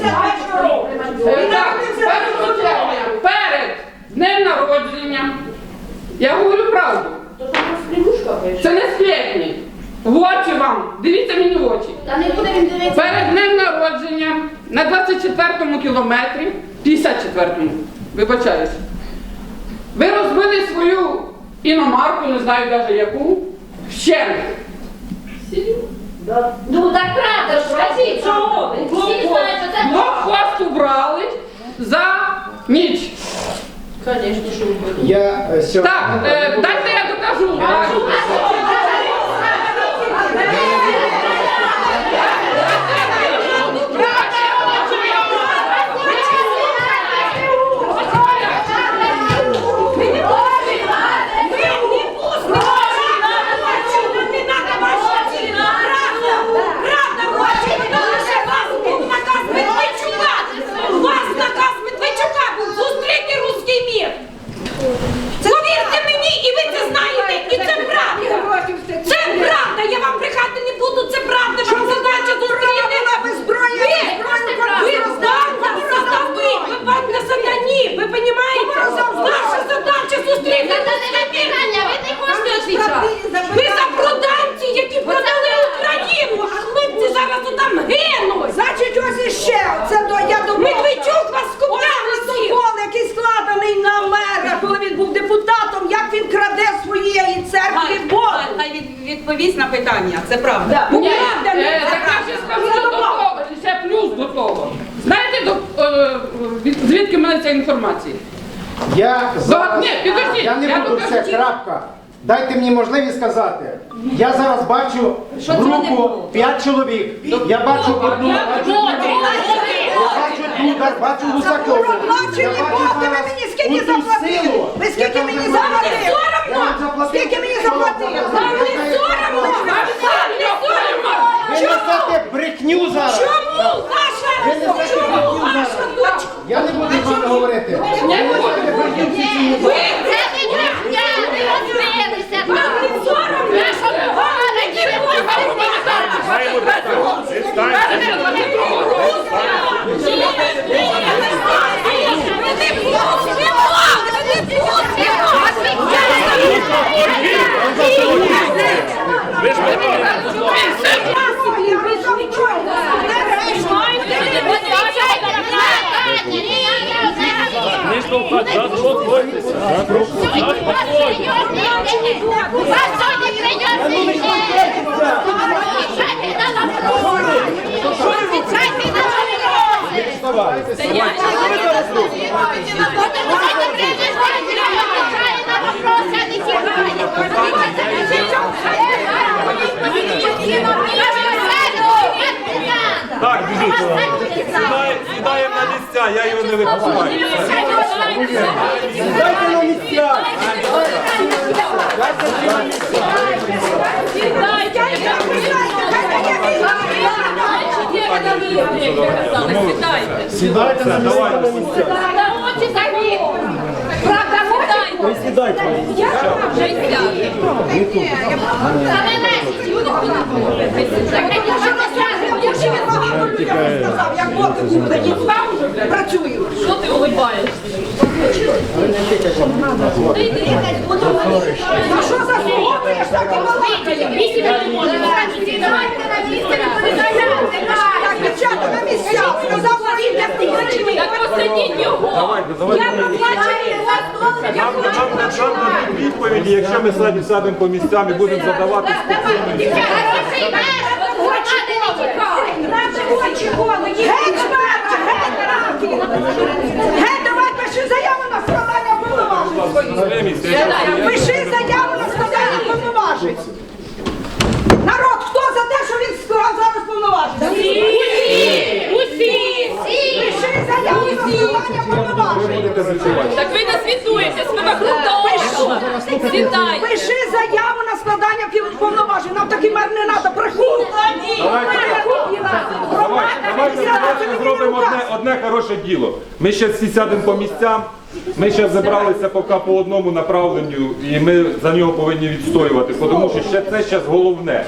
73 року. Е, народився перед на перед днем народження. Я говорю правду. Це не сплетні. В очі вам. Дивіться мені в очі. Та не буде він дивитися. Перед днем народження на 24-му кілометрі, 54-му, вибачаюсь, ви розбили свою іномарку, не знаю навіть яку, вщент. Ну так правда ж, скажіть, чому ви? Всі знають, що це Двох хвост убрали за ніч. Звісно, що ви. Я е, сьогодні... Так, е, дайте я докажу. Так. Правда, хоче, ну лише вас був наказ Медведчука. У вас наказ Медведчука був зустріти руський мір. Повірте мені, і ви це знаєте, і це правда. Це правда, я вам брехати не буду, це правда. Вам задача зустріти. Ви, ви роздавте, ви роздавте, ви бать на сатані, ви розумієте? Наша задача зустріти руський мір. Ви не хочете відповідати. Ви запроданці, які продали Україну, а хлопці зараз там гинуть. Значить, ось іще. Це до я до Медведчук вас скупляв усіх. протокол, який складений на мера, коли він був депутатом, як він краде своєї церкви Бога. Хай від- відповість на питання, це правда. Ні, Правда, не е, так я ще скажу до того, ще плюс до того. Знаєте, до, е, від- звідки в мене ця інформація? Я зараз... ні, підождіть, Я не я буду докажу. все, крапка. Дайте мені можливість сказати. Я зараз бачу Що не групу було? 5 чоловік. Я бачу одну, бачу другу. Я бачу так бачу Гусакову. Проплачені бачу ви мені скільки заплатили? Ви скільки мені заплатили? Соромно! Скільки мені заплатили? Вам не соромно? Вам не соромно? Ви несете брехню зараз. Чому Наша несете чому брехню зараз. дочка? Я не буду з вами говорити. Не буду. Ви Це не брехня, не розбилися там. вам не соромно? Вам не Не штовхати, заспокойтеся. Так, біжіть. Сідає- Сідаємо на місця, я його не випускаю. Дайте на місця. Сідайте. На місця. сказав, як боти були, і там працюю. Що ти улибаєшся? А що за і? Вісім не може. Так, дівчата на місцях, сказав, Так посадіть його. Я я відповіді, якщо ми садимо садимо по місцям і будемо задавати спокійно. Очі. Геть з мене, геть раки. Геть, давай пиши заяву на складання повноважень. Пиши заяву на складання повноважень. Народ, хто за те, що він склав зараз повноважень? Усі! Усі! Пиши заяву на складання повноважень. Так ви не звітуєтесь, ви вокруг того. Сідайте. Пиши заяву на складання повноважень. Нам такий мер не треба. Брехун. Давайте давайте зробимо одне, одне хороше діло. Ми ще всі сядемо по місцям. Ми ще зібралися поки по одному направленню, і ми за нього повинні відстоювати, тому що ще це зараз головне.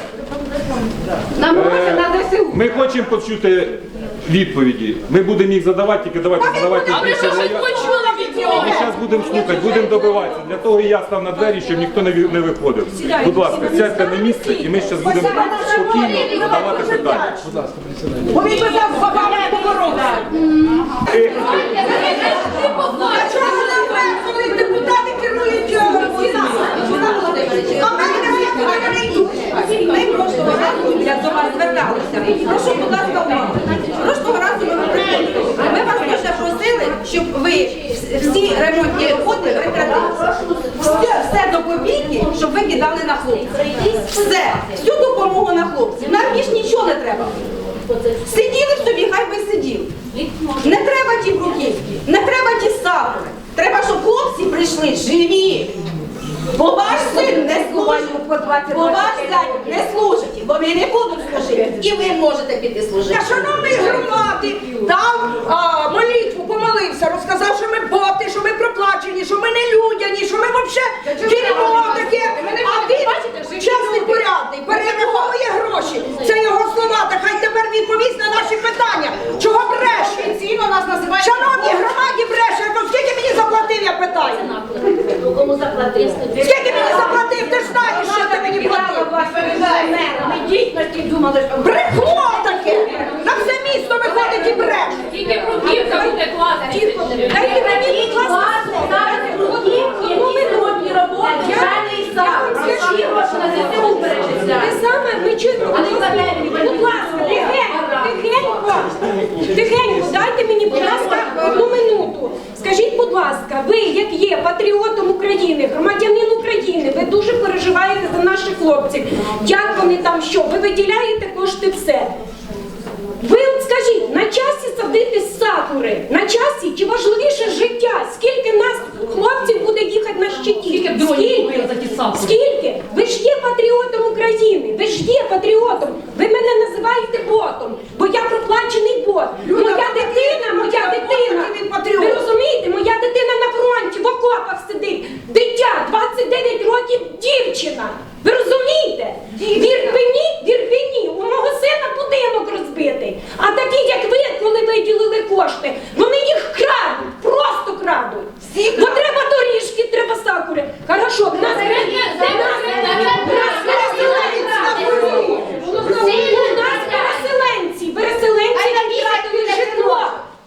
Нам гроші Е, на ДСУ. Ми хочемо почути відповіді. Ми будемо їх задавати, тільки давайте задавати більше щось заяв. почули від нього? Ми зараз будемо слухати, будемо добиватися. Для того і я став на двері, щоб ніхто не ві- не виходив. Будь ласка, сядьте на місце і ми зараз будемо спокійно задавати питання. Бо він би там з бабами поборовся. А чого нам коли депутати керують? А в мене немає, я не йду. Ми прошлого разу я до вас зверталися. Прошу, будь ласка, увагу. Прошлого разу ми приходили. Ми вас просили, щоб ви всі ремонтні роботи прекратили. Все, все до копійки, щоб ви кидали на хлопців. Все, всю допомогу на хлопців. Нам більш нічого не треба. Сиділи б собі, хай би сиділи. Не треба ті бруківки, не треба ті сапори. Треба, щоб хлопці прийшли живі. Бо ваш син не служить, бо ваш зять не служить, бо ви не будуть служити. І ви можете піти служити. Я шановний громади дав а, молитву, помолився, розказав, що ми боти, що ми проплачені, що ми не людяні, що ми взагалі дерьмо таке. А він чесний порядний, перераховує гроші. Це його слова. Так хай тепер відповість на наші питання. Чого бреше? Нас. Шановні громаді бреше, то скільки мені заплатив, я питаю? Кому заплатив? Скільки мені заплатив? Ти ж знаєш, що ти мені платив. Ми дійсності думали, що Брехло таке! На все місто виходить і бреше. Тільки бруківка буде класти. Дайте мені, будь ласка, Те саме ми будь ласка, тихенько, тихенько, тихенько, дайте мені, будь ласка, одну минуту. Скажіть, будь ласка, ви, як є патріотом України, громадянин України, ви дуже переживаєте за наших хлопців. Як вони там що? Ви виділяєте кошти все. Ви от скажіть, на садити сакури, на часі чи важливіше життя? Скільки нас хлопців буде їхати на щиті? Скільки дронів за ті сакури? Скільки? Ви ж є патріотом України, ви ж є патріотом. Ви мене називаєте ботом, бо я проплачений бот. Моя дитина, моя дитина. Ви розумієте, моя дитина на фронті, в окопах сидить. Дитя, 29 років, дівчина. Ви розумієте? В Ірпені, в Ірпені, у мого сина будинок розбитий. А такі, як ви, коли виділили кошти, вони їх крадуть, просто крадуть. Бо треба доріжки, треба сакури. Хорошо, в нас в нас переселенці. У нас переселенці, переселенці втратили житло.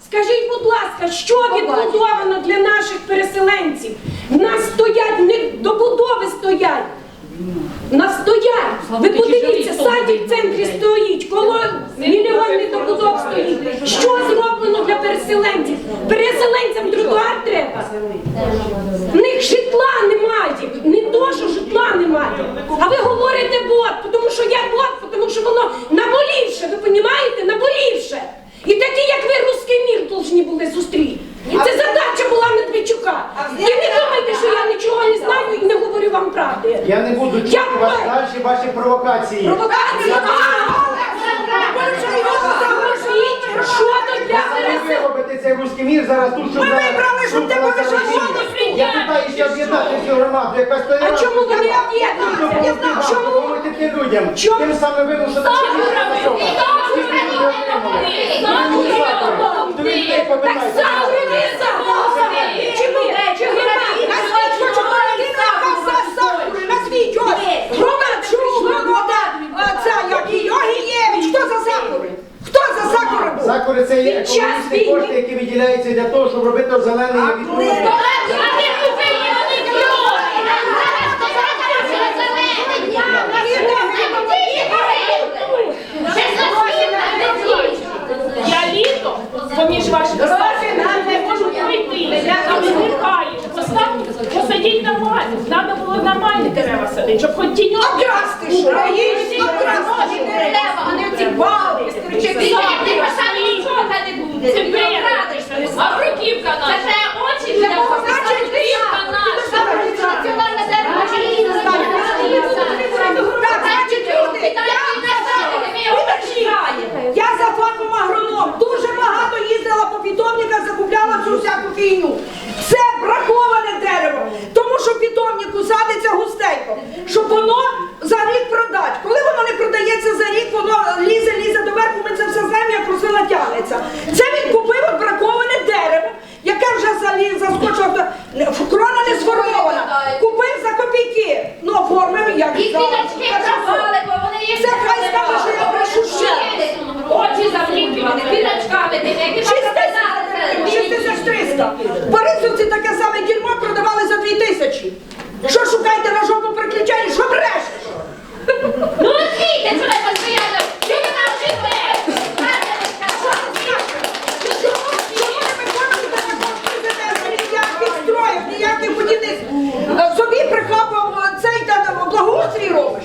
Скажіть, будь ласка, що відбудовано для наших переселенців? В нас стоять, не добудови стоять. В нас стоять. Ви подивіться, садик в центрі стоїть, коло мільйонних добудов стоїть. Що зроблено для переселенців? Переселенцям тротуар треба. В них житла немає. Не то, що житла немає. А ви говорите бот, тому що я бот, тому що воно наболівше, ви розумієте? Наболівше. І такі, як ви, русський мір повинні були зустріти. І це задача була Медведчука. І не думайте, що я нічого не знаю і не говорю вам правди. Я не буду чути Я вас бачу. далі, ваші провокації. Провокація! Ви вже його заглушіть! Що тут для Ви переселенців? робите цей руський мір зараз тут, щоб... Ми вибрали, щоб ти на повишав Я питаюся об'єднати цю громаду, яка стоїть. А чому ви не об'єднуєте? Чому? Допомогти людям. Чому? Тим самим вимушено. Так само ви заголосували! Чи ми? Чи громада? Назвіть хоч одну людину, яка за сакури. Назвіть ось. Громадчук, Громада. А це як і Йогієвич. Хто за сакури? Хто за сакури це є Під час економічні війни. кошти, які виділяються для того, щоб робити зелений відповідь. Я літо поміж вашими статами не можу пройти. Я там зникаєш. Посадіть нормально. Треба було нормальні дерева садити, щоб хоч тіньок. Красти що? А красти дерева, а не ці бали, стрічки. Це бред. А бруківка наша. Це очі для Значить, бруківка наша. Так, значить, люди, я за фахом агроном. Дуже багато їздила по питомниках, закупляла цю всяку фігню. Це браховане дерево, тому що в питомнику садиться густенько, щоб воно за рік продати. Коли воно не продається за рік, воно лізе, лізе доверху, ми це все знаємо, як просила тягнеться. дивіться. Це він купив от браковане дерево, яке вже залі- заскочило. до- Крона не сформована. Купив за копійки. Ну, оформив як. І за- квіточки пропали, бо вони їх Це хай скаже, що я брешу ще. Очі заплітили. Квіточками тими, які 6300. В Борисовці таке саме дерьмо продавали за 2000. Що шукаєте на жопу приключень? Що брешеш? Ну, дійте сюди постійно. Ти не навчите. Ніяких строїв, ніяких будівництв. Е, Собі прихапав е, цей та там благоустрій робиш.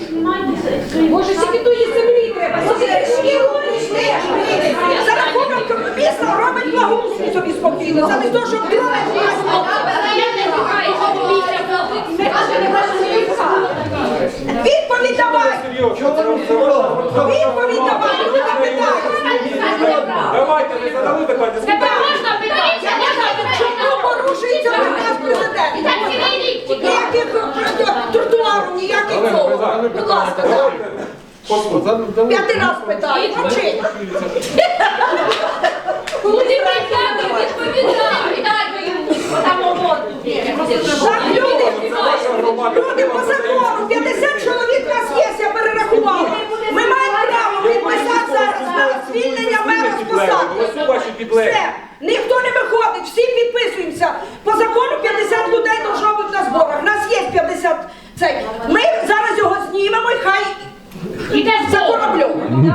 Боже, скільки тої землі треба. Скільки робиш ти? За рахунок міста робить благоустрій собі спокійно, замість того, щоб дрони Відповідь давай! Відповідь давай! Люди питають! Давайте, ви задали питання. Тебе можна питатися? Чому порушується приказ президента? Ніяких тр- тротуару, ніяких цього. Будь ласка, так. П'ятий раз питаю. Мовчи. Так, люди, люди по закону, 50 чоловік нас є, я перерахувала. Ми маємо право підписати зараз на звільнення мера з посади. Все, ніхто не виходить, всі підписуємося. По закону 50 людей должно бути на зборах. Нас є 50 цей. Ми зараз його знімемо і хай Іде за кораблем.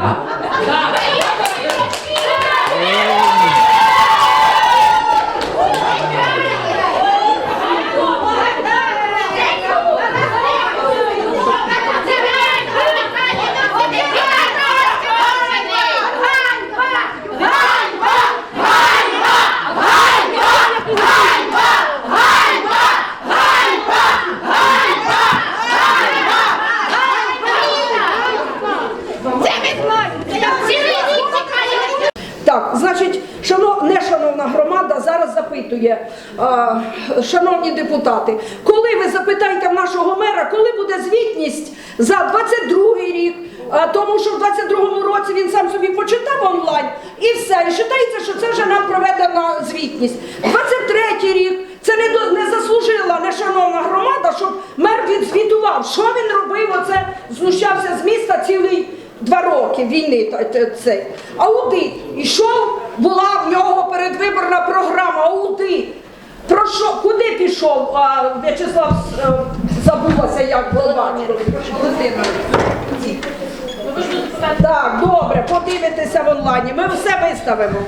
Так, значить, шано, не шановна громада зараз запитує, а, шановні депутати, коли ви запитаєте в нашого мера, коли буде звітність за 22 рік, а, тому що в 22 році він сам собі почитав онлайн і все, і вважається, що це вже нам проведена звітність. 23 рік. Це не, до- не заслужила нешановна громада, щоб мер відзвітував, що він робив, оце знущався з міста цілий два роки війни цей. Аудит. Ішов, була в нього передвиборна програма, аудит. Про що, куди пішов а, В'ячеслав забулася, забулося, як Володимир. Володимир. Так, добре, подивитися в онлайні. Ми все виставимо.